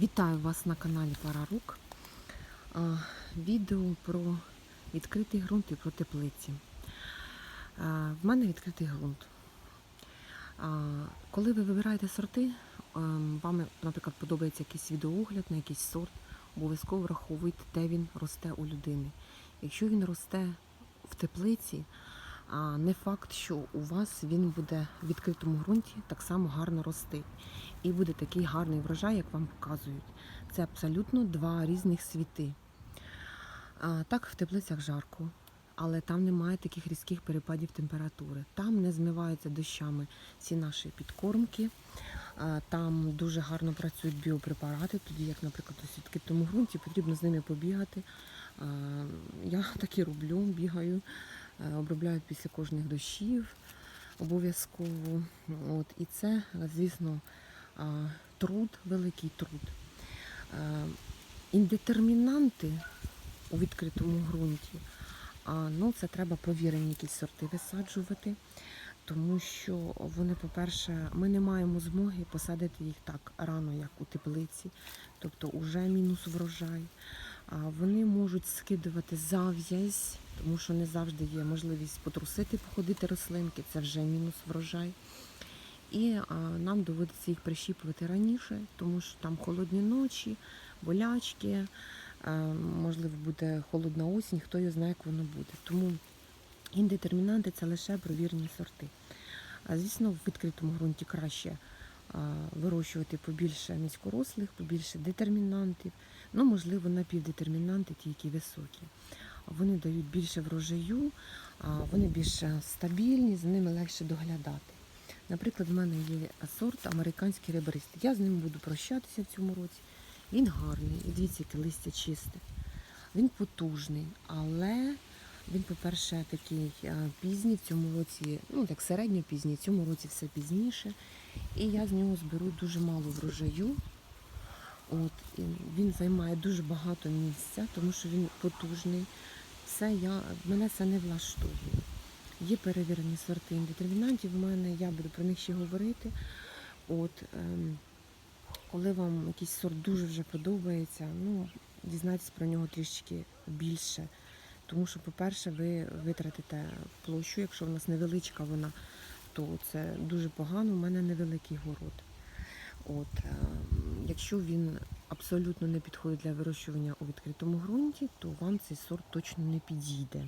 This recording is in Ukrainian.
Вітаю вас на каналі Парарук. А, Відео про відкритий ґрунт і про теплиці. В мене відкритий ґрунт. Коли ви вибираєте сорти, ем, вам, наприклад, подобається якийсь відеоогляд на якийсь сорт, обов'язково враховуйте, де він росте у людини. Якщо він росте в теплиці, а не факт, що у вас він буде в відкритому ґрунті так само гарно рости. І буде такий гарний врожай, як вам показують. Це абсолютно два різних світи. А, так, в теплицях жарко, але там немає таких різких перепадів температури. Там не змиваються дощами ці наші підкормки. А, Там дуже гарно працюють біопрепарати, тоді як, наприклад, у відкритому ґрунті потрібно з ними побігати. А, Я так і роблю, бігаю, е, обробляю після кожних дощів обов'язково. От, і це, звісно, труд, великий труд. Е, Індетермінанти у відкритому ґрунті, ну, це треба повірені якісь сорти висаджувати, тому що вони, по-перше, ми не маємо змоги посадити їх так рано, як у теплиці, тобто вже мінус врожай. А Вони можуть скидувати зав'язь, тому що не завжди є можливість потрусити, походити рослинки, це вже мінус врожай. І нам доводиться їх прищіпувати раніше, тому що там холодні ночі, болячки, а, можливо, буде холодна осінь, хто його знає, як воно буде. Тому індетермінанти це лише провірені сорти. А, звісно, в відкритому ґрунті краще вирощувати побільше низькорослих, побільше детермінантів, ну, можливо, напівдетермінанти, ті, які високі. Вони дають більше врожаю, вони більш стабільні, за ними легше доглядати. Наприклад, в мене є сорт американський ребристий. Я з ним буду прощатися в цьому році. Він гарний, і дивіться, яке листя чисте. Він потужний, але він, по-перше, такий пізній в цьому році, ну так середньо пізній, в цьому році все пізніше. І я з нього зберу дуже мало врожаю. От, і він займає дуже багато місця, тому що він потужний. Це я, мене це не влаштовує. Є перевірені сорти індетермінантів. У мене я буду про них ще говорити. От, ем, коли вам якийсь сорт дуже вже подобається, ну, дізнайтесь про нього трішки більше. Тому що, по-перше, ви витратите площу, якщо в нас невеличка вона, то це дуже погано. У мене невеликий город. От, ем, якщо він абсолютно не підходить для вирощування у відкритому ґрунті, то вам цей сорт точно не підійде.